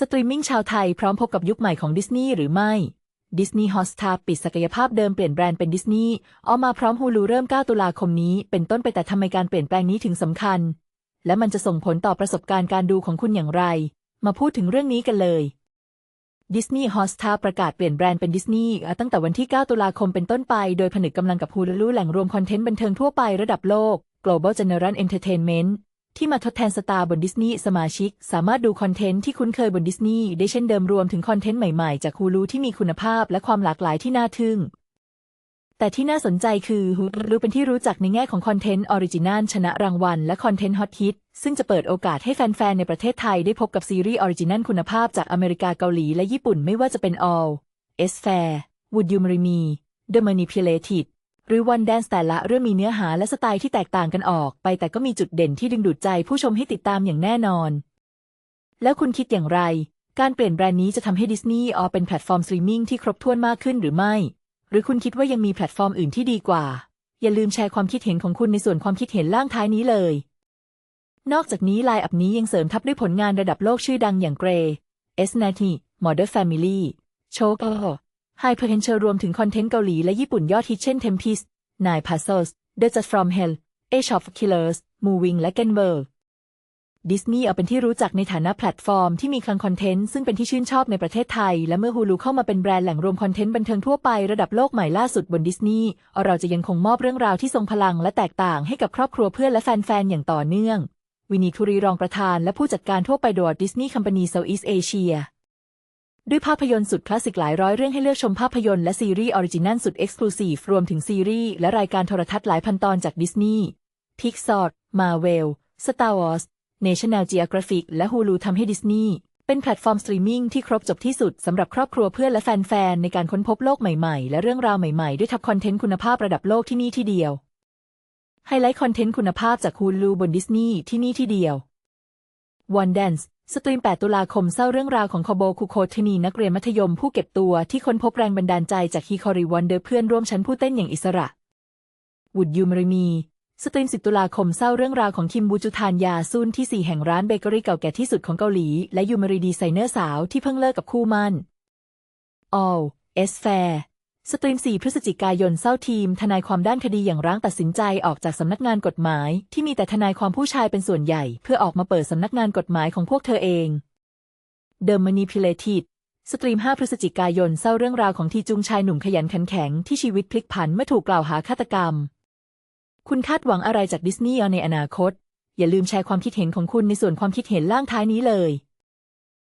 สตรีมมิ่งชาวไทยพร้อมพบกับยุคใหม่ของดิสนีย์หรือไม่ดิสนีย์ฮอสตาปิดศักยภาพเดิมเปลี่ยนแบรนด์เป็นดิสนีย์ออกมาพร้อมฮูลูเริ่ม 9 ตุลาคมนี้เป็นต้นไปแต่ทำไมการเปลี่ยนแปลงนี้ถึงสำคัญ และมันจะส่งผลต่อประสบการณ์การดูของคุณอย่างไร มาพูดถึงเรื่องนี้กันเลยดิสนีย์ฮอสตาประกาศเปลี่ยนแบรนด์เป็นดิสนีย์ตั้งแต่วันที่ 9 ตุลาคมเป็นต้นไปโดยผนึกกำลังกับฮูลูแหล่งรวมคอนเทนต์บันเทิงทั่วไประดับโลก Global General Entertainment ที่มาทดแทนสตาร์บนดิสนีย์สมาชิก สามารถดูคอนเทนต์ที่คุ้นเคยบนดิสนีย์ได้เช่นเดิมรวมถึงคอนเทนต์ใหม่ๆ จากฮูลูที่มีคุณภาพและความหลากหลายที่น่าทึ่ง แต่ที่น่าสนใจคือฮูลูเป็นที่รู้จักในแง่ของคอนเทนต์ออริจินัลชนะรางวัลและคอนเทนต์ฮอตฮิตซึ่งจะเปิดโอกาสให้แฟนๆในประเทศไทยได้พบกับซีรีส์ออริจินัลคุณภาพจากอเมริกาเกาหลีและญี่ปุ่นไม่ว่าจะเป็น All S Fair Would You Marry Me The Manipulated หรือ One Dance แต่ละเรื่องมีเนื้อหาและสไตล์ที่แตกต่างกันออกไป แต่ก็มีจุดเด่นที่ดึงดูดใจผู้ชมให้ติดตามอย่างแน่นอน แล้วคุณคิดอย่างไร การเปลี่ยนแบรนด์นี้จะทำให้ดิสนีย์ออเป็นแพลตฟอร์มสตรีมมิ่งที่ครบถ้วนมากขึ้นหรือไม่ หรือคุณคิดว่ายังมีแพลตฟอร์มอื่นที่ดีกว่า อย่าลืมแชร์ความคิดเห็นของคุณในส่วนความคิดเห็นล่างท้ายนี้เลย นอกจากนี้ไลน์อัพนี้ยังเสริมทับด้วยผลงานระดับโลกชื่อดังอย่างเกรย์เอสนาทีมอร์เดอร์แฟมิลี่โชก ไฮเพอร์เทนเชอร์รวมถึงคอนเทนต์เกาหลีและญี่ปุ่นยอดฮิตเช่น Tempest Nine Puzzles The Just From Hell Age of Killers Moving และ Gen World ดิสนีย์เอาเป็นที่รู้จักในฐานะแพลตฟอร์มที่มีคลังคอนเทนต์ซึ่งเป็นที่ชื่นชอบในประเทศไทย และเมื่อฮูลูเข้ามาเป็นแบรนด์แหล่งรวมคอนเทนต์บันเทิงทั่วไประดับโลกใหม่ล่าสุดบนดิสนีย์เราจะยังคงมอบเรื่องราวที่ทรงพลังและแตกต่างให้กับครอบครัวเพื่อนและแฟนๆอย่างต่อเนื่อง วินีคุรีรองประธานและผู้จัดการทั่วไปดยดิสนีย์คัมพานีเซาท์อีสเอเชีย ด้วยภาพยนตร์สุดคลาสสิกหลายร้อยเรื่องให้เลือกชมภาพยนตร์และซีรีส์ออริจินัลสุดเอ็กซ์คลูซีฟรวมถึงซีรีส์และรายการโทรทัศน์หลายพันตอนจากดิสนีย์พิกซอร์มาเวลสตาร์วอร์สเนชั่นแนลจีโอกราฟิกและฮูลูทำให้ดิสนีย์เป็นแพลตฟอร์มสตรีมมิ่งที่ครบจบที่สุดสำหรับครอบครัวเพื่อนและแฟนๆ ในการค้นพบโลกใหม่ๆ และเรื่องราวใหม่ๆ ด้วยทับคอนเทนต์คุณภาพระดับโลกที่นี่ที่เดียว ไฮไลท์คอนเทนต์คุณภาพจากฮูลูบนดิสนีย์ที่นี่ที่เดียว One Dance สตรีม 8 ตุลาคมเศร้าเรื่องราวของคอโบคุโคทนีนักเรียนมัธยมผู้เก็บตัวที่ค้นพบแรงบันดาลใจจากฮิคอริวันเดอร์เพื่อนร่วมชั้นผู้เต้นอย่างอิสระ Would You Marry Me สตรีม 10 ตุลาคมเศร้าเรื่องราวของคิมบูจูทานยาซุนที่ 4 แห่งร้านเบเกอรี่เก่าแก่ที่สุดของเกาหลี และยูมารีดีไซเนอร์สาวที่เพิ่งเลิกกับคู่มั่น All S Fair สตรีม 4 พฤศจิกายนเศร้าทีม ทนายความด้านคดีอย่างร้างตัดสินใจออกจากสำนักงานกฎหมาย ที่มีแต่ทนายความผู้ชายเป็นส่วนใหญ่ เพื่อออกมาเปิดสำนักงานกฎหมายของพวกเธอเอง The Manipulated สตรีม 5 พฤศจิกายนเศร้าเรื่องราวของทีจุงชายหนุ่มขยันขันแข็งที่ชีวิตพลิกผันเมื่อถูกกล่าวหาฆาตกรรม คุณคาดหวังอะไรจากดิสนีย์ในอนาคต อย่าลืมแชร์ความคิดเห็นของคุณในส่วนความคิดเห็นล่างท้ายนี้เลย